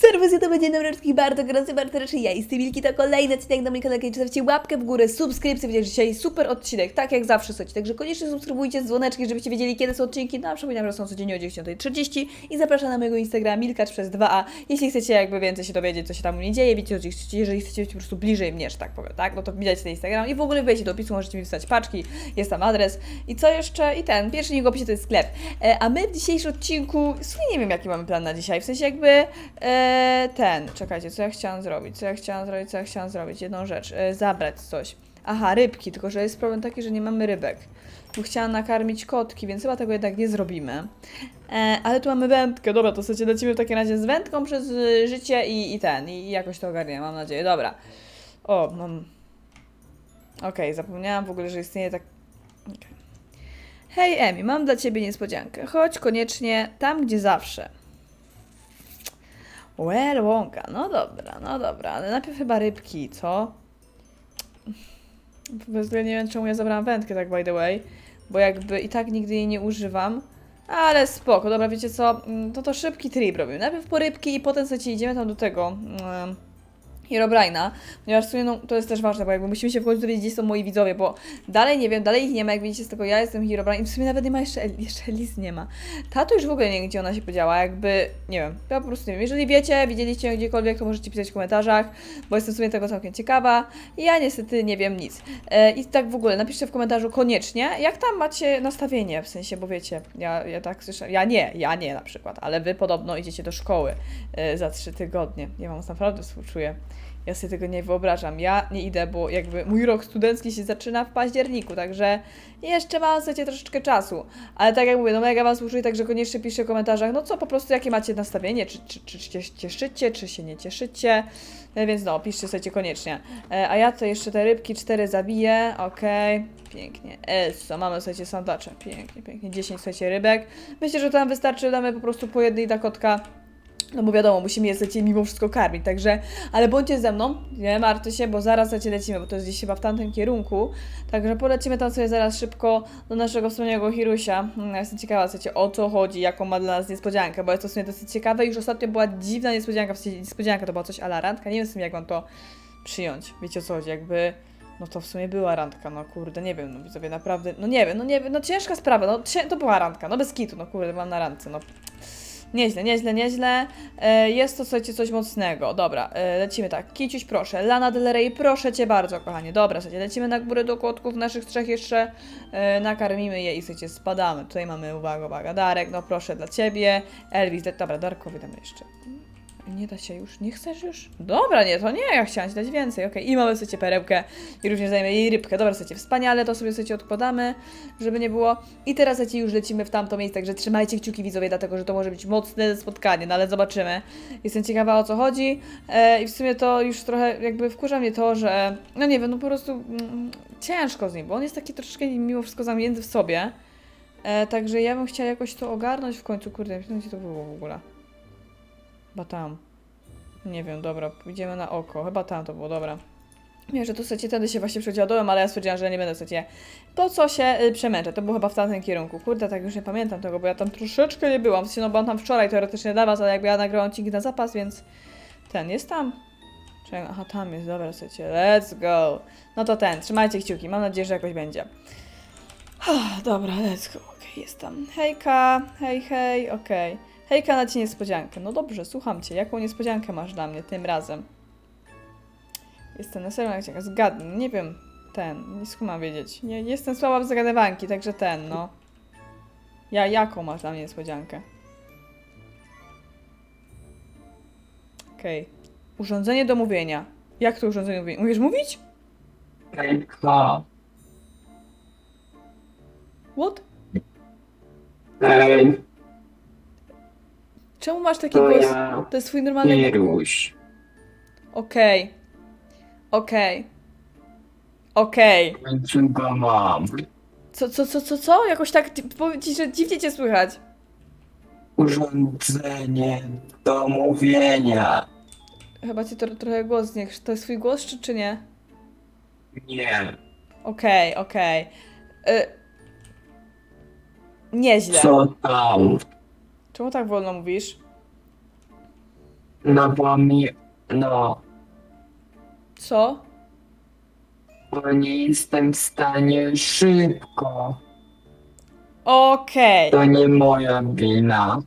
Serwus, ja to będzie dobry wszystkich bardzo gorący, bardzo serdecznie. Ja. Jestem Wilki, to kolejny odcinek do mnie kanału, zostawcie łapkę w górę, subskrypcję, będzie dzisiaj super odcinek, tak jak zawsze słuchajcie, także koniecznie subskrybujcie z dzwoneczkiem, żebyście wiedzieli kiedy są odcinki, no a przypominam, że są codziennie o 10.30 i zapraszam na mojego Instagrama Milkacz przez 2a, jeśli chcecie jakby więcej się dowiedzieć, co się tam u mnie dzieje, wiecie, jeżeli chcecie być po prostu bliżej mnie, że tak powiem, tak, no to wbijajcie na Instagram. I w ogóle wejście do opisu, możecie mi wysłać paczki, jest tam adres. I co jeszcze, i ten, pierwszy link w opisie to jest sklep, e, a my w dzisiejszym odcinku, w sumie nie wiem jaki mamy plan na dzisiaj, w sensie jakby e, ten, czekajcie, co ja chciałam zrobić, co ja chciałam zrobić, co ja chciałam zrobić, jedną rzecz, e, zabrać coś. Aha, rybki, tylko że jest problem taki, że nie mamy rybek. Bo chciałam nakarmić kotki, więc chyba tego jednak nie zrobimy. E, ale tu mamy wędkę, dobra, to sobie lecimy w takim razie z wędką przez y, życie i, i ten, i jakoś to ogarnię, mam nadzieję, dobra. O, mam... Okej, zapomniałam w ogóle, że istnieje tak... okej. Hej Emi, mam dla Ciebie niespodziankę. Chodź koniecznie tam, gdzie zawsze. Well, łąka, no dobra, no dobra, ale najpierw chyba rybki, co? Ogóle nie wiem, czemu ja zabrałam wędkę, tak by the way, bo jakby i tak nigdy jej nie używam. Ale spoko, dobra, wiecie co, Mm, to to szybki trip robimy. Najpierw po rybki i potem słuchajcie, idziemy tam do tego... Um, Herobrine'a, ponieważ w sumie no, to jest też ważne, bo jakby musimy się w końcu dowiedzieć, gdzie są moi widzowie, bo dalej nie wiem, dalej ich nie ma, jak widzicie, tego ja jestem Herobrine i w sumie nawet nie ma jeszcze, jeszcze Liz nie ma. Tato już w ogóle nie wiem, gdzie ona się podziała, jakby, nie wiem, ja po prostu nie wiem. Jeżeli wiecie, widzieliście ją gdziekolwiek, to możecie pisać w komentarzach, bo jestem w sumie tego całkiem ciekawa. Ja niestety nie wiem nic. E, I tak w ogóle, napiszcie w komentarzu koniecznie, jak tam macie nastawienie, w sensie, bo wiecie, ja, ja tak słyszę, ja nie, ja nie na przykład, ale wy podobno idziecie do szkoły e, za trzy tygodnie. Ja wam naprawdę współczuję. Ja sobie tego nie wyobrażam. Ja nie idę, bo jakby mój rok studencki się zaczyna w październiku, także jeszcze mam słuchajcie, troszeczkę czasu. Ale tak jak mówię, no mega was uczuję, także koniecznie piszcie w komentarzach, no co po prostu, jakie macie nastawienie, czy, czy, czy się cieszycie, czy się nie cieszycie. E, Więc no, piszcie sobie koniecznie. E, A ja to jeszcze te rybki cztery zabiję, okej. Pięknie. Eso, mamy słuchajcie sandacze. Pięknie, pięknie. 10 słuchajcie rybek. Myślę, że to nam wystarczy, damy po prostu po jednej dla kotka. No bo wiadomo, musimy je słuchajcie, mimo wszystko karmić, także, ale bądźcie ze mną, nie martwcie się, bo zaraz słuchajcie, lecimy, bo to jest gdzieś chyba w tamtym kierunku, także polecimy tam sobie zaraz szybko do naszego wspaniałego Hirusia. Mm, Ja jestem ciekawa, słuchajcie, o co chodzi, jaką ma dla nas niespodziankę, bo jest to w sumie dosyć ciekawe, już ostatnio była dziwna niespodzianka, w sensie niespodzianka to była coś ala randka, nie wiem jak mam to przyjąć, wiecie o co chodzi, jakby... No to w sumie była randka, no kurde, nie wiem, no widzowie, naprawdę, no nie wiem, no nie wiem, no ciężka sprawa, no to była randka, no bez kitu, no kurde, byłam na randce, no Nieźle, nieźle, nieźle. E, jest to, słuchajcie, coś mocnego. Dobra, e, lecimy tak. Kiciuś, proszę. Lana Del Rey, proszę Cię bardzo, kochanie. Dobra, słuchajcie, lecimy na górę do kotków naszych trzech jeszcze. E, nakarmimy je i, słuchajcie, spadamy. Tutaj mamy, uwaga, uwaga, Darek, no proszę dla Ciebie. Elvis, dobra, Darkowi damy jeszcze. Nie da się już? Nie chcesz już? Dobra, nie, to nie, ja chciałam Ci dać więcej, okej. I mamy, słuchajcie, perełkę i również dajemy jej rybkę. Dobra, słuchajcie, wspaniale, to sobie, słuchajcie, odkładamy, żeby nie było. I teraz, słuchajcie, już lecimy w tamto miejsce, także trzymajcie kciuki widzowie, dlatego, że to może być mocne spotkanie, no ale zobaczymy. Jestem ciekawa, o co chodzi e, i w sumie to już trochę jakby wkurza mnie to, że, no nie wiem, no po prostu mm, ciężko z nim, bo on jest taki troszeczkę mimo wszystko zamknięty w sobie. E, także ja bym chciała jakoś to ogarnąć w końcu, kurde, gdzie to było w ogóle? Chyba tam. Nie wiem, dobra, pójdziemy na oko. Chyba tam to było, dobra. Wiem, że tu chcecie wtedy się właśnie przedziadołem, ale ja stwierdziłam, że nie będę chcecie. Po co się y, przemęczę? To było chyba w tamtym kierunku. Kurde, tak już nie pamiętam tego, bo ja tam troszeczkę nie byłam. W sensie, no tam wczoraj teoretycznie dla was, ale jakby ja nagrałam odcinki na zapas, więc ten jest tam. Czekaj, aha, tam jest, dobra, słuchajcie, let's go. No to ten, trzymajcie kciuki, mam nadzieję, że jakoś będzie. Ah, Dobra, let's go, okej, jest tam. Hejka, hej, hej, okej. Hejka, na ci niespodziankę. No dobrze, słucham cię. Jaką niespodziankę masz dla mnie tym razem? Jestem na serio jak zgadnij, nie wiem, ten, nie skumam wiedzieć. Nie, jestem słaba w zagadywanki, także ten, no. Ja, jaką masz dla mnie niespodziankę? Okej. Urządzenie do mówienia. Jak to urządzenie do mówienia? Umiesz mówić? Hejka. What? Hej, Czemu masz taki to głos? ja, To jest twój normalny głos. Piruś. Okej. Okej. Okej. W końcu go mam. Co, co, co, co, co? Jakoś tak, powiem ci, że dziwnie cię słychać. Urządzenie do mówienia. Chyba ci to trochę głos nie... To jest twój głos, czy, czy nie? Nie. Okej, okej. Y... Nieźle. Co tam? Czemu tak wolno mówisz? No bo mi, no, Co? bo nie jestem w stanie szybko. Okej. To nie moja wina.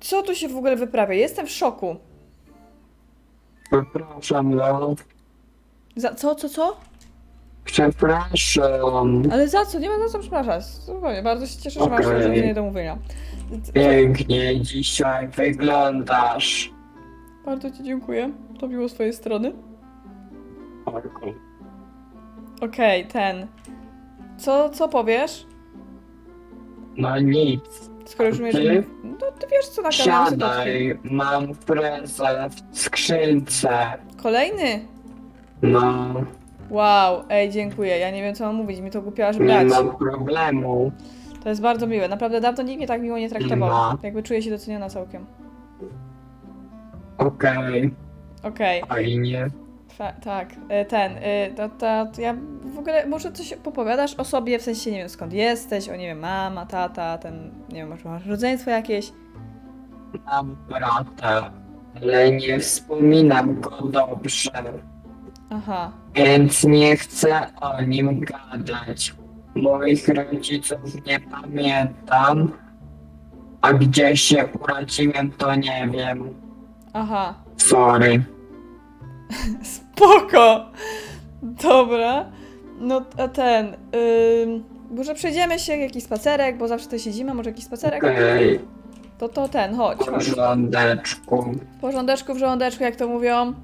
Co tu się w ogóle wyprawia? Jestem w szoku. Przepraszam, no. Za co, co, co? Przepraszam. Ale za co? Nie ma za co przepraszać. Spokojnie, bardzo się cieszę, że masz Okej. rozwiązanie do mówienia. Pięknie dzisiaj wyglądasz. Bardzo ci dziękuję. To miło z twojej strony. Okej, ten. Co, co powiesz? No nic. Skoro już umiesz... Ty? No ty wiesz co na kanale sytuacji. Siadaj, mam prezent w skrzynce. Kolejny? No, Wow, ej, dziękuję. Ja nie wiem co mam mówić, mi to głupio aż nie brać. ma problemu. To jest bardzo miłe. Naprawdę dawno nikt mnie tak miło nie traktował. No. Jakby czuję się doceniona całkiem. Okej, Okej, fajnie. fa- tak. e, Ten, e, to, to, to ja w ogóle może coś opowiadasz o sobie, w sensie nie wiem skąd jesteś, o nie wiem, mama, tata, ten, nie wiem, może masz rodzeństwo jakieś. Mam brata, ale nie wspominam go dobrze, Aha, więc nie chcę o nim gadać. Moich rodziców nie pamiętam, a gdzie się urodziłem, to nie wiem. aha. Sorry. Spoko! Dobra. No a ten, ym, może przejdziemy się jakiś spacerek, bo zawsze tutaj siedzimy, może jakiś spacerek? Okej, To to ten, chodź, w chodź. porządeczku. W porządeczku, w żołądeczku, jak to mówią.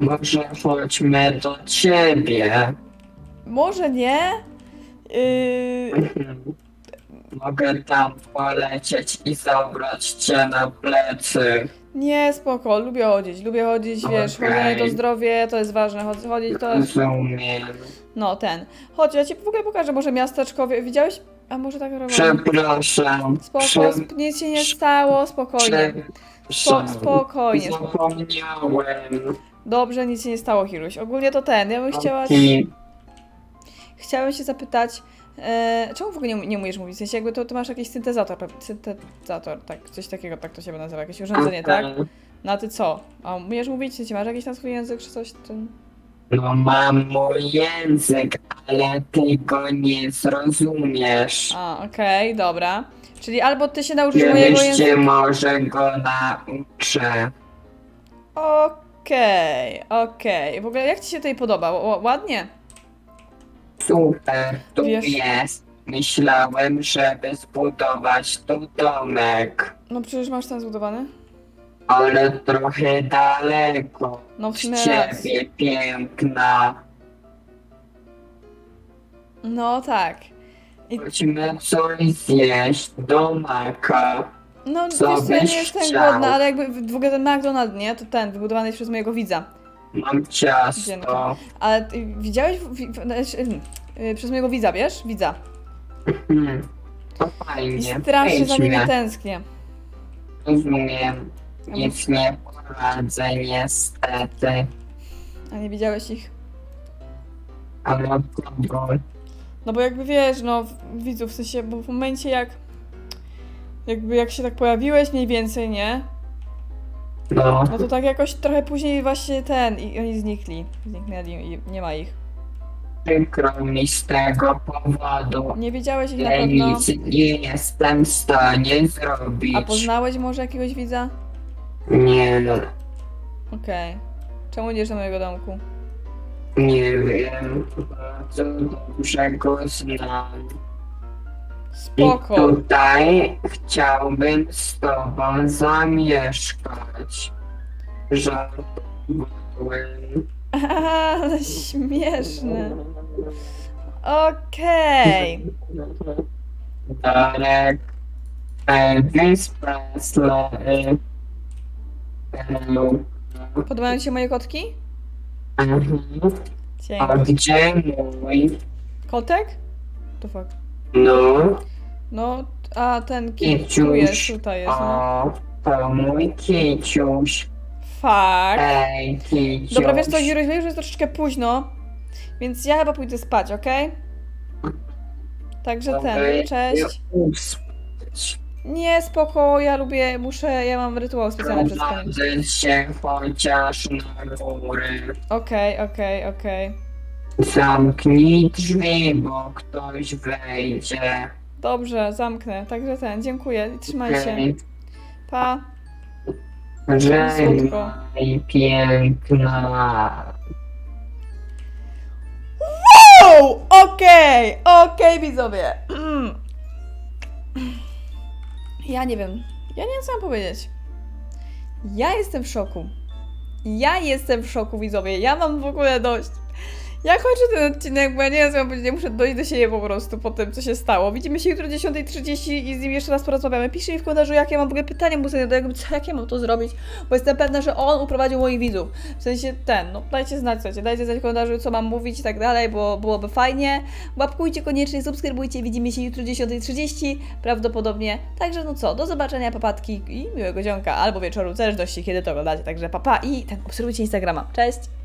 Może chodźmy do ciebie. Może nie? Yy, Mogę tam polecieć i zabrać cię na plecy. nie, spoko, lubię chodzić, lubię chodzić, wiesz, Okej. chodzenie to zdrowie, to jest ważne, Chod- chodzić to jest, Rozumiem. no ten. Chodź, ja ci w ogóle pokażę, może miasteczkowie, widziałeś? A może tak robię? Przepraszam. Spoko, Prze- sp- nic się nie stało, spokojnie. przepraszam. Spo- spokojnie. Zapomniałem. Dobrze, nic się nie stało, Hiluś. Ogólnie to ten, ja bym chciała... Okej. Chciałem się zapytać, e, czemu w ogóle nie, nie umiesz mówić? W sensie jakby to, to masz jakiś syntezator, syntezator, tak, coś takiego, tak to się nazywa, jakieś urządzenie, tak? No a ty co? A umiesz mówić? W sensie masz jakiś tam swój język czy coś? Ten... No mam mój język, ale ty go nie zrozumiesz. A, okej, dobra. Czyli albo ty się nauczysz mojego Kiedyś cię języka... może go nauczę. Okej, okej. W ogóle jak ci się tutaj podoba? Ł- ładnie? Super, tu Wiesz- jest. Myślałem, żeby zbudować tu domek, No przecież masz ten zbudowany. ale trochę daleko. No w Z sumie raz. ciebie piękna. No tak. Chodźmy coś zjeść do maka. No wiesz co, ja byś nie jestem chciał? głodna, ale jakby w w ogóle ten McDonald, nie? To ten, wybudowany jest przez mojego widza. Mam ciasto. Dziękuję. Ale ty widziałeś w, w, w, znaczy, hmm, y, przez mojego widza, wiesz? Widza. Hmm. To I fajnie. strasznie za nimi Wejdźmy. tęsknię. Rozumiem. Nic nie poradzę niestety. A nie widziałeś ich? Ale kogo? No bo jakby wiesz, no w- widzów, w sensie, bo w momencie jak jakby jak się tak pojawiłeś mniej więcej, nie? No. No to tak jakoś trochę później właśnie ten i oni znikli. Zniknęli i nie ma ich. Przykro mi z tego powodu. Nie widziałeś ich na Ale pewno. nic nie jestem w stanie zrobić. A poznałeś może jakiegoś widza? Nie, Okej. Czemu idziesz do mojego domku? nie wiem. Bardzo dobrze go znam. I Spoko. tutaj chciałbym z tobą zamieszkać. Żartowałem. Ale śmieszne. Okej. Darek. Elvis Presley. Hello. Podobają ci się moje kotki? Mhm. A Dzięki. gdzie mój? Kotek? To fakt. No. No, a ten ki- tu Kiciuś. tutaj jest, no. O, to mój kiciuś. Fakt. Ej, kiciuś. Dobra, wiesz co, Jury, wiem, że jest troszeczkę późno, więc ja chyba pójdę spać, okej? Także ten, cześć. Nie, spoko, ja lubię, muszę, ja mam rytuał specjalny przed spaniem. Prowadzę się chociaż na góry. Okej, okej, okej. Zamknij drzwi, bo ktoś wejdzie. Dobrze, zamknę. Także ten, dziękuję. Trzymaj się. Pa. Żegnaj, piękna. Wow! Okej, okej, widzowie. Mm. Ja nie wiem. Ja nie wiem, co mam powiedzieć. Ja jestem w szoku. Ja jestem w szoku, widzowie. Ja mam w ogóle dość. Ja kończę ten odcinek, bo ja nie wiem, powiedzieć. Ja muszę dojść do siebie po prostu po tym, co się stało. Widzimy się jutro o 10.30 i z nim jeszcze raz porozmawiamy. Piszcie mi w komentarzu, jakie mam w ogóle pytanie, bo sobie jakby, jak ja mam to zrobić, bo jestem pewna, że on uprowadził moich widzów. W sensie ten, no dajcie znać, słuchajcie, dajcie znać w komentarzu, co mam mówić i tak dalej, bo byłoby fajnie. Łapkujcie koniecznie, subskrybujcie, widzimy się jutro o 10.30 prawdopodobnie. Także no co, do zobaczenia, papatki i miłego dzionka, albo wieczoru, w zależności kiedy to oglądacie. Także papa i ten, obserwujcie Instagrama. Cześć!